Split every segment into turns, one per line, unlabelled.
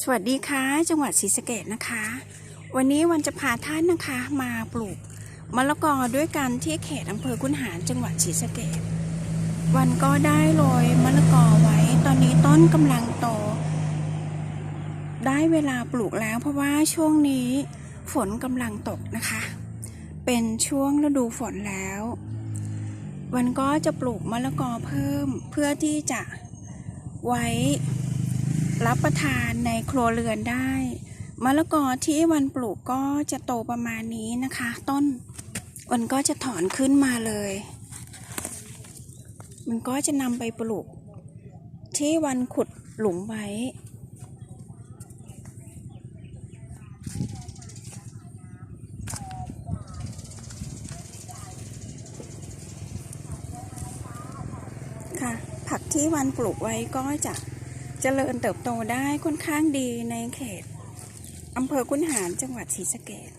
สวัสดีค่ะ จังหวัดศรีสะเกดนะคะ วันนี้วันจะพาท่านนะคะมาปลูกมะละกอด้วยกันที่เขตอำเภอคุนหารจังหวัดศรีสะเกดวันก็ได้โรยมะละกอไว้ ตอนนี้ต้นกำลังโต ได้เวลาปลูกแล้วเพราะว่าช่วงนี้ฝนกำลังตกนะคะ เป็นช่วงฤดูฝนแล้ว วันก็จะปลูกมะละกอเพิ่มเพื่อที่จะไว้ รับประทานในครัวเรือนได้มะละกอที่วันปลูกก็จะโตประมาณนี้นะคะ ต้นวันก็จะถอนขึ้นมาเลย มันก็จะนำไปปลูก ที่วันขุดหลุมไว้ ค่ะ ผักที่วันปลูกไว้ก็จะ เจริญเติบโตได้ค่อนข้างดีในเขตอำเภอคุนหารจังหวัดศรีสะเกด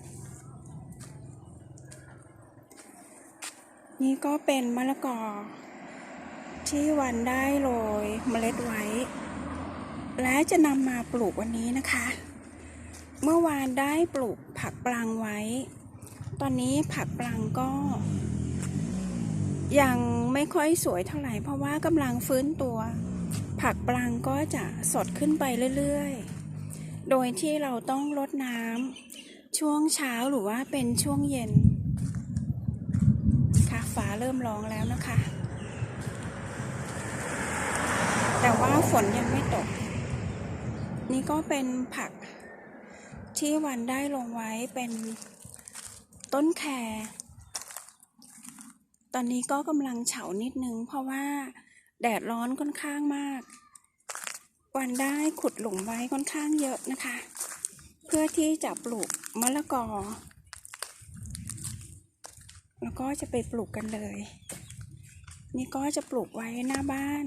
นี่ก็เป็นมะละกอ ที่วันได้โรยเมล็ดไว้ และจะนำมาปลูกวันนี้นะคะ เมื่อวานได้ปลูกผักปลังไว้ ตอนนี้ผักปลังก็ ยังไม่ค่อยสวยเท่าไหร่เพราะว่ากำลังฟื้นตัว ผักปลังก็จะสดขึ้นไปเรื่อยๆ โดยที่เราต้องรดน้ำช่วงเช้าหรือว่าเป็นช่วงเย็น ค่ะฟ้าเริ่มร้องแล้วนะคะ แต่ว่าฝนยังไม่ตก นี่ก็เป็นผักที่วันได้ลงไว้เป็นต้นแครตอนนี้ก็กำลังเฉานิดนึงเพราะว่า แดดร้อนค่อนข้างมาก วันได้ขุดหลุมไว้ค่อนข้างเยอะนะคะ เพื่อที่จะปลูกมะละกอ แล้วก็จะไปปลูกกันเลย นี่ก็จะปลูกไว้หน้าบ้าน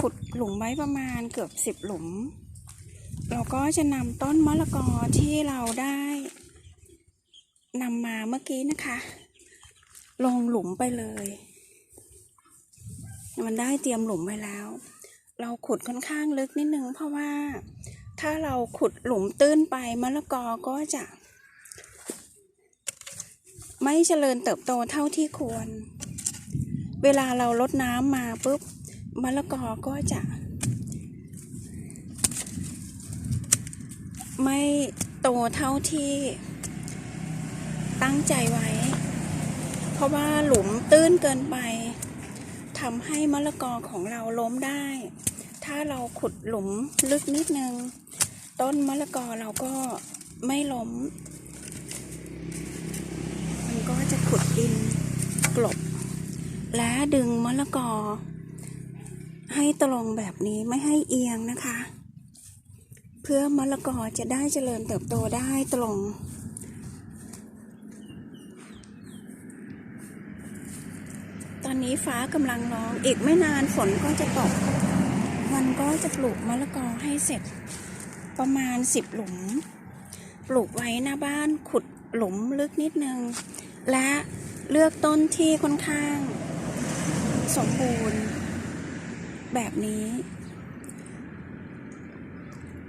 ขุดหลุมไว้ประมาณเกือบสิบหลุม เราก็จะนำต้นมะละกอที่เราได้นำมาเมื่อกี้นะคะ ลงหลุมไปเลย มันได้เตรียมหลุมไว้แล้ว เราขุดค่อนข้างลึกนิดนึงเพราะว่า ถ้าเราขุดหลุมตื้นไปมะละกอก็จะ ไม่เจริญเติบโตเท่าที่ควร เวลาเราลดน้ำมาปุ๊บมะละกอก็จะ ไม่โตเท่าที่ตั้งใจไว้ เพราะว่าหลุมตื้นเกินไป ทำให้มะละกอของเราล้มได้ ถ้าเราขุดหลุมลึกนิดนึง ต้นมะละกอเราก็ไม่ล้ม มันก็จะขุดดินกลบ และดึงมะละกอ ให้ตรงแบบนี้ไม่ให้เอียงนะคะ เพื่อมะละกอจะได้เจริญเติบโตได้ตรง ตอ นี้ฟ้ากำลังร้อง อีกไม่นานฝนก็จะตกมันก็จะปลูกมะละกอให้เสร็จ ประมาณสิบหลุม ปลูกไว้หน้าบ้านขุดหลุมลึกนิดนึง และเลือกต้นที่ค่อนข้าง สมบูรณ์ แบบนี้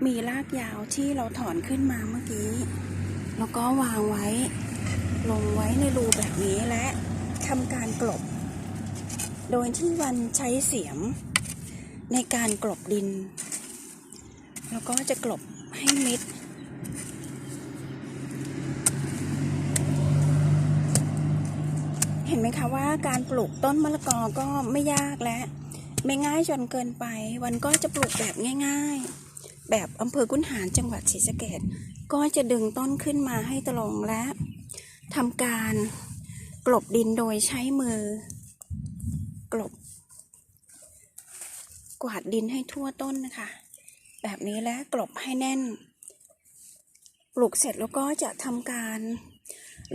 มีรากยาวที่เราถอนขึ้นมาเมื่อกี้ แล้วก็วางไว้ ลงไว้ในรูแบบนี้และทำการกลบ โดยที่วันใช้เสียมในการกลบดิน แล้วก็จะกลบให้มิด เห็นไหมคะว่าการปลูกต้นมะละกอก็ไม่ยากและ ไม่ง่ายจนเกินไป วันก็จะปลูกแบบง่าย ๆ แบบอำเภอกุนหารจังหวัดศรีสะเกดก็จะดึงต้นขึ้นมาให้ตรงและทำการกลบดินโดยใช้มือ ลบ กวาดดินให้ทั่วต้นนะคะ แบบนี้และกลบให้แน่น ปลูกเสร็จแล้วก็จะทำการ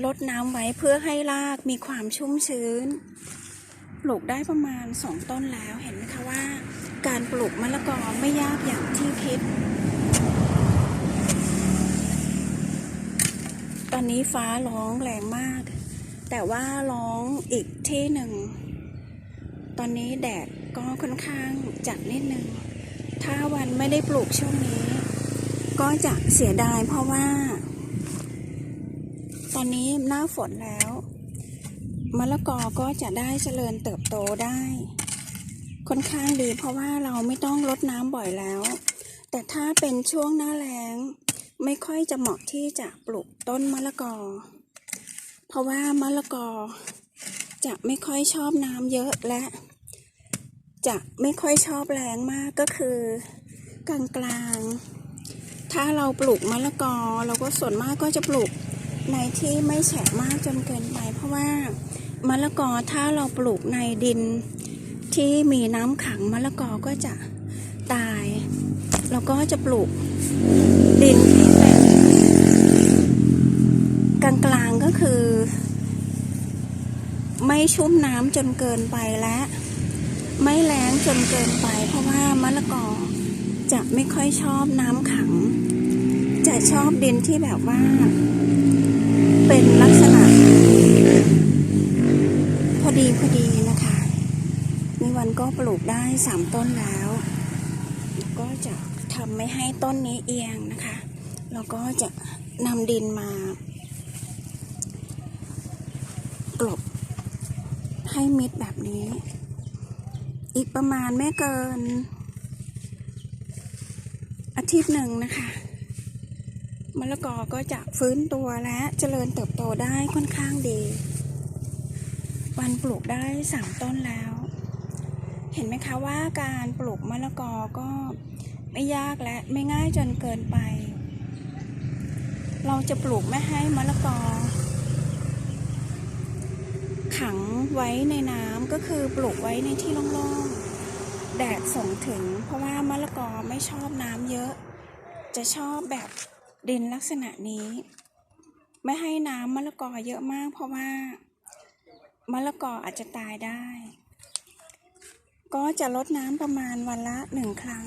ลดน้ำไว้เพื่อให้รากมีความชุ่มชื้น ปลูกได้ประมาณสองต้นแล้วเห็นไหมคะว่า การปลูกมะละกอไม่ยากอย่างที่คิด ตอนนี้ฟ้าร้องแรงมาก แต่ว่าร้องอีกที่หนึ่ง ตอนนี้แดดก็ค่อนข้างจัดนิดนึง ถ้าวันไม่ได้ปลูกช่วงนี้ ก็จะเสียดายเพราะว่า ตอนนี้หน้าฝนแล้ว มะละกอก็จะได้เจริญเติบโตได้ ค่อนข้างดีเพราะว่าเราไม่ต้องรดน้ำบ่อยแล้ว แต่ถ้าเป็นช่วงหน้าแล้ง ไม่ค่อยจะเหมาะที่จะปลูกต้นมะละกอ เพราะว่ามะละกอ จะไม่ค่อยชอบน้ำเยอะและ จะไม่ค่อยชอบแรงมากก็คือกลางกลางๆถ้าเราปลูกมะละกอเราก็ส่วนมากก็จะปลูกในที่ไม่แฉะมากจนเกินไป เพราะว่ามะละกอถ้าเราปลูกในดินที่มีน้ำขังมะละกอก็จะตาย แล้วก็จะปลูกดินที่เป็นกลางๆก็คือ ไม่ชุ่มน้ำจนเกินไปและไม่แรงจนเกินไป เพราะว่ามะละกอจะไม่ค่อยชอบน้ำขัง จะชอบดินที่แบบว่า เป็นลักษณะ พอดีพอดีนะคะนี่วันก็ปลูกได้สามต้นแล้วแล้วก็จะทำไม่ให้ต้นนี้เอียงนะคะแล้วก็จะนำดินมากลบ ให้มิดแบบนี้ อีกประมาณไม่เกิน อาทิตย์หนึ่งนะคะมะละกอก็จะฟื้นตัวและเจริญเติบโตได้ค่อนข้างดี วันปลูกได้สามต้นแล้ว เห็นไหมคะว่าการปลูกมะละกอก็ไม่ยากและไม่ง่ายจนเกินไป เราจะปลูกไม่ให้มะละกอ ขังไว้ในน้ำก็คือปลูกไว้ในที่โล่งๆ แดดส่งถึง เพราะว่ามะละกอไม่ชอบน้ำเยอะ จะชอบแบบดินลักษณะนี้ ไม่ให้น้ำมะละกอเยอะมาก เพราะว่ามะละกออาจจะตายได้ ก็จะลดน้ำประมาณวันละหนึ่งครั้ง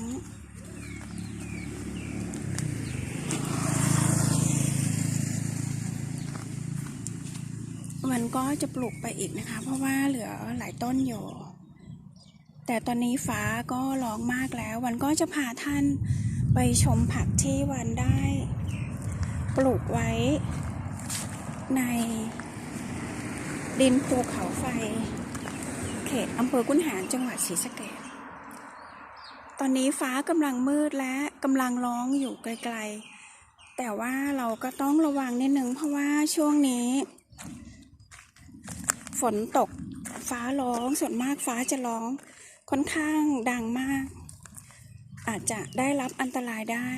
มันก็จะปลูกไปอีกนะคะ เพราะว่าเหลือหลายต้นอยู่แต่ตอนนี้ฟ้าก็ร้องมากแล้ว วันก็จะพาท่านไปชมผักที่วันได้ ปลูกไว้ในดินภูเขาไฟ เขตอำเภอกุนหารจังหวัดศรีสะเกษตอนนี้ฟ้ากำลังมืดและกำลังร้องอยู่ไกลๆ แต่ว่าเราก็ต้องระวังนิดนึงเพราะว่าช่วงนี้ นตกฟ้าร้องส่วนมากฟ้าจะร้อง ค่อนข้างดังมาก อาจจะได้รับอันตรายได้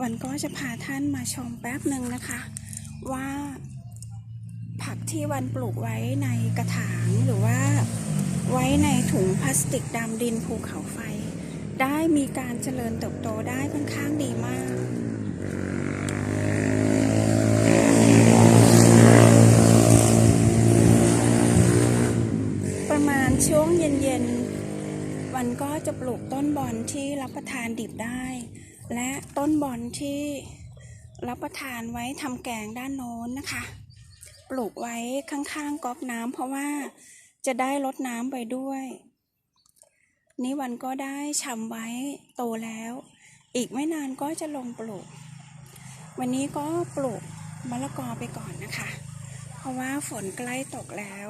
วันก็จะพาท่านมาชมแป๊บหนึ่งนะคะ ว่า ผักที่วันปลูกไว้ในกระถางหรือว่า ไว้ในถุงพลาสติกดำดินภูเขาไฟ ได้มีการเจริญเติบโตได้ค่อนข้างดีมาก ประมาณ ช่วงเย็นๆวันก็จะปลูกต้นบอนที่รับประทานดิบได้ และต้นบอนที่รับประทานไว้ทำแกงด้านโน้นนะคะ ปลูกไว้ข้างๆก๊อกน้ำเพราะว่าจะได้ลดน้ำไปด้วย นี่วันก็ได้ชำไว้โตแล้ว อีกไม่นานก็จะลงปลูก วันนี้ก็ปลูกมะละกอไปก่อนนะคะ เพราะว่าฝนใกล้ตกแล้ว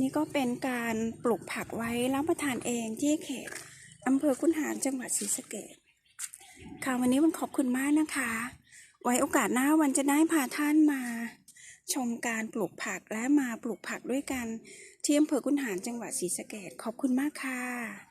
นี่ก็เป็นการปลูกผักไว้รับประทานเองที่เขตอำเภอคุนหารจังหวัดศรีสะเกษค่ะวันนี้วันขอบคุณมากนะคะ ไว้โอกาสหน้าวันจะได้พาท่านมา ชมการปลูกผักและมาปลูกผักด้วยกันที่อำเภอคุนหารจังหวัดศรีสะเกษขอบคุณมากค่ะ